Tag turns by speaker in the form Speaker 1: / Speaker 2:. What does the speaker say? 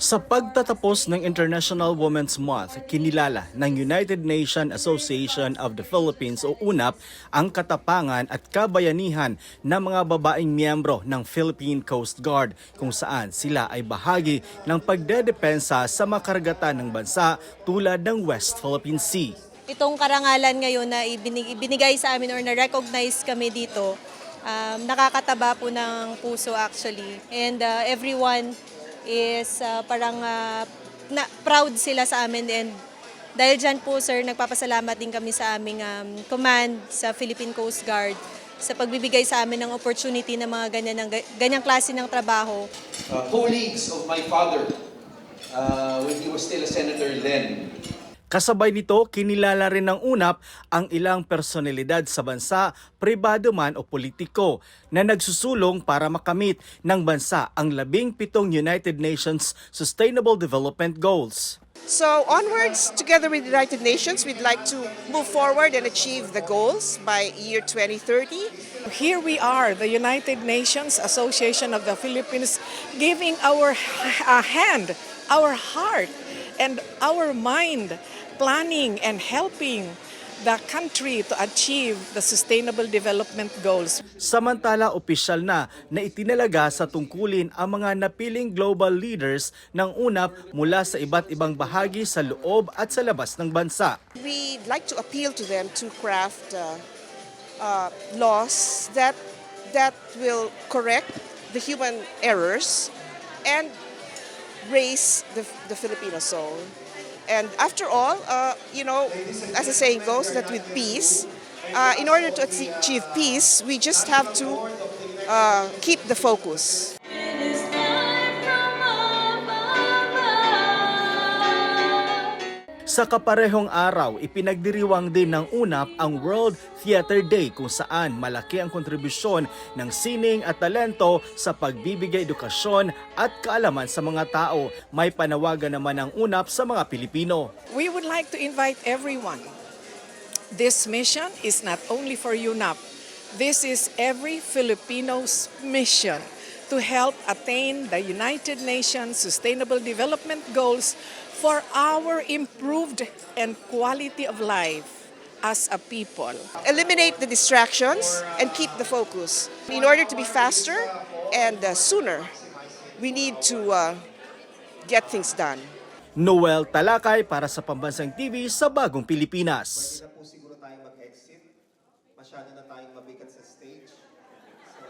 Speaker 1: Sa pagtatapos ng International Women's Month, kinilala ng United Nations Association of the Philippines o UNAP ang katapangan at kabayanihan ng mga babaeng miyembro ng Philippine Coast Guard kung saan sila ay bahagi ng pagdedepensa sa makaragatan ng bansa tulad ng West Philippine Sea.
Speaker 2: Itong karangalan ngayon na ibinig- ibinigay sa amin or na-recognize kami dito, um, nakakataba po ng puso actually. And uh, everyone is uh, parang uh, na, proud sila sa amin and dahil dyan po sir, nagpapasalamat din kami sa aming um, command sa Philippine Coast Guard sa pagbibigay sa amin ng opportunity ng mga ganyan, ng, ganyang klase ng trabaho.
Speaker 3: uh, colleagues of my father uh, when he was still a senator then.
Speaker 1: Kasabay nito, kinilala rin ng UNAP ang ilang personalidad sa bansa, pribado man o politiko, na nagsusulong para makamit ng bansa ang labing pitong United Nations Sustainable Development Goals.
Speaker 4: So onwards, together with the United Nations, we'd like to move forward and achieve the goals by year 2030.
Speaker 5: Here we are, the United Nations Association of the Philippines, giving our h- a hand, our heart, and our mind, planning and helping the country to achieve the Sustainable Development Goals.
Speaker 1: Samantala, opisyal na na itinalaga sa tungkulin ang mga napiling global leaders ng UNAP mula sa iba't ibang bahagi sa loob at sa labas ng bansa.
Speaker 4: We'd like to appeal to them to craft uh, uh, laws that that will correct the human errors and raise the, the Filipino soul. And after all, uh, you know, as the saying goes, that with peace, uh, in order to achieve peace, we just have to uh, keep the focus.
Speaker 1: Sa kaparehong araw, ipinagdiriwang din ng UNAP ang World Theater Day kung saan malaki ang kontribusyon ng sining at talento sa pagbibigay edukasyon at kaalaman sa mga tao. May panawagan naman ng UNAP sa mga Pilipino.
Speaker 5: We would like to invite everyone. This mission is not only for UNAP. This is every Filipino's mission to help attain the United Nations Sustainable Development Goals for our improved and quality of life as a people.
Speaker 4: Eliminate the distractions and keep the focus. In order to be faster and uh, sooner, we need to uh, get things done.
Speaker 1: Noel Talakay para sa Pambansang TV sa Bagong Pilipinas. po siguro tayo mag-exit Masyado na tayong mabigat sa stage. So,